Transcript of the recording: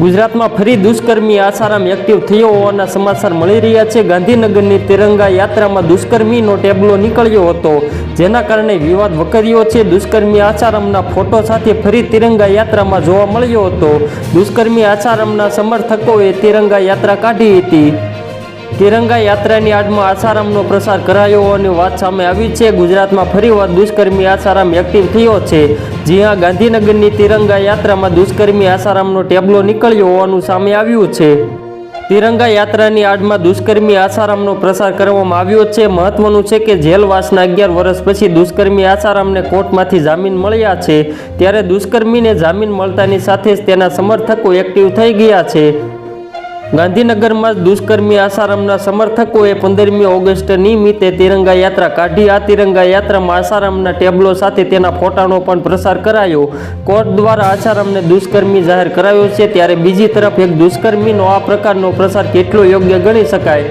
ગુજરાતમાં ફરી દુષ્કર્મી આસારામ એક્ટિવ થયો હોવાના સમાચાર મળી રહ્યા છે. ગાંધીનગરની તિરંગા યાત્રામાં દુષ્કર્મીનો ટેબલો નીકળ્યો હતો, જેના કારણે વિવાદ વકર્યો છે. દુષ્કર્મી આસારામના ફોટો સાથે ફરી તિરંગા યાત્રામાં જોવા મળ્યો હતો. દુષ્કર્મી આસારામના સમર્થકોએ તિરંગા યાત્રા કાઢી હતી. તિરંગા યાત્રાની આડમાં આસારામનો પ્રસાર કરાયો હોવાની વાત સામે આવી છે. ગુજરાતમાં ફરીવાર દુષ્કર્મી આસારામ એક્ટિવ થયો છે. જ્યાં ગાંધીનગરની તિરંગા યાત્રામાં દુષ્કર્મી આસારામનો ટેબલો નીકળ્યો હોવાનું સામે આવ્યું છે. તિરંગા યાત્રાની આડમાં દુષ્કર્મી આસારામનો પ્રસાર કરવામાં આવ્યો છે. મહત્વનું છે કે જેલવાસના અગિયાર વર્ષ પછી દુષ્કર્મી આસારામને કોર્ટમાંથી જામીન મળ્યા છે. ત્યારે દુષ્કર્મીને જામીન મળતાની સાથે જ તેના સમર્થકો એક્ટિવ થઈ ગયા છે. ગાંધીનગરમાં દુષ્કર્મી આસારામના સમર્થકોએ પંદરમી ઓગસ્ટ નિમિત્તે તિરંગા યાત્રા કાઢી. આ તિરંગા યાત્રામાં આસારામના ટેબલો સાથે તેના ફોટાનો પણ પ્રસાર કરાયો. કોર્ટ દ્વારા આસારામને દુષ્કર્મી જાહેર કરાયો છે, ત્યારે બીજી તરફ એક દુષ્કર્મીનો આ પ્રકારનો પ્રસાર કેટલો યોગ્ય ગણી શકાય?